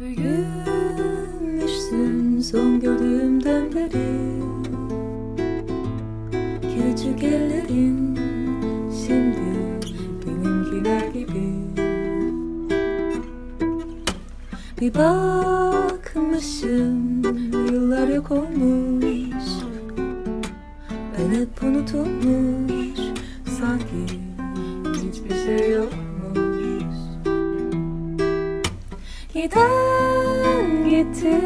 Büyümüşsün son gördüğümden beri. Küçük ellerin şimdi benimkiler gibi. Bir bakmışım yıllar yok olmuş Ben hep unutulmuş sanki hiçbir şey yokmuş Giden gitti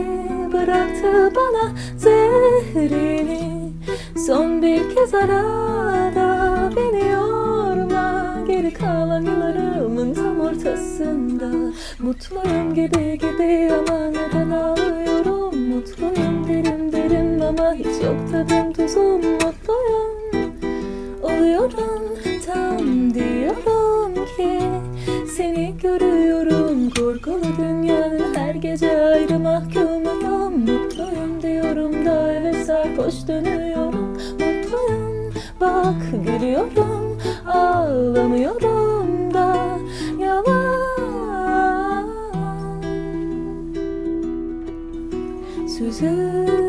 bıraktı bana zehrini? Son bir kez arada beni yorma. Geri kalan yıllarımın tam ortasında. Mutluyum gibi gibi ama neden ağlıyorum? Mutluyum derim derim ama hiç yok tadım tuzum. Mutluyum. Oluyorum tam diyorum ki Seni görüyorum korkulu dünyanın her gece ayrı mahkumuyum Mutluyum diyorum da eve sarhoş dönüyorum. Mutluyum bak gülüyorum ağlamıyorum da yalan. Süzülmüşsün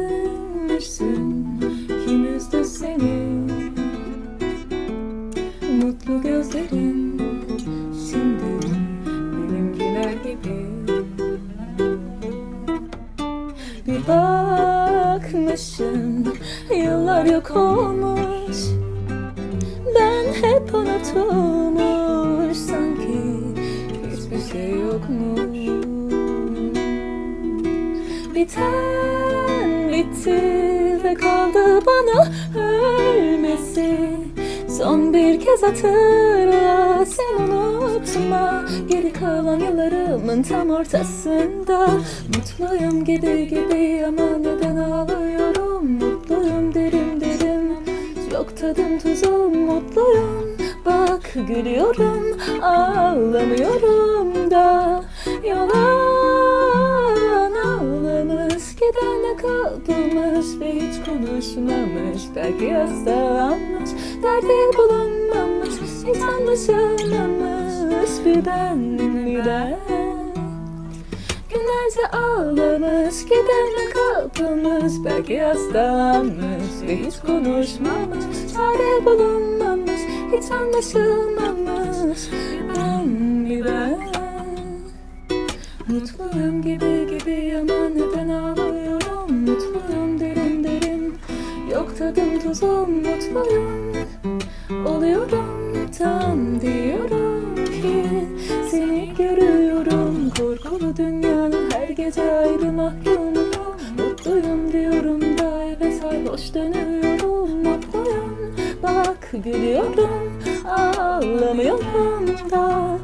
bakmışım yıllar yok olmuş. Ben hep unutulmuş sanki hiçbir şey yokmuş. Biten bitti ve kaldı bana ölmesi Son bir kez hatırla. Sen unutma Geri kalan yıllarımın tam ortasında. Mutluyum gibi gibi ama neden ağlıyorum? Mutluyum derim derim. Yok tadım tuzum mutluyum. Bak gülüyorum ağlamıyorum kalmış Ve hiç konuşmamış belki hastalanmış Derdi bulunmamış. Hiç anlaşılmamış Bir ben bir ben. Günlerce ağlamış gidene kapılmış Belki hastalanmış ve hiç konuşmamış Çare bulunmamış. Hiç anlaşılmamış. Ben bir Mutluyum gibi gibi ama neden ağlıyorum. Mutluyum derin derin Yok tadım tuzum. Mutluyum Oluyorum tam diyorum ki Seni görüyorum. Korkulu dünyanın her gece ayrı mahkumuyum Mutluyum diyorum da eve sarhoş dönüyorum. Mutluyum bak gülüyorum ağlamıyorum da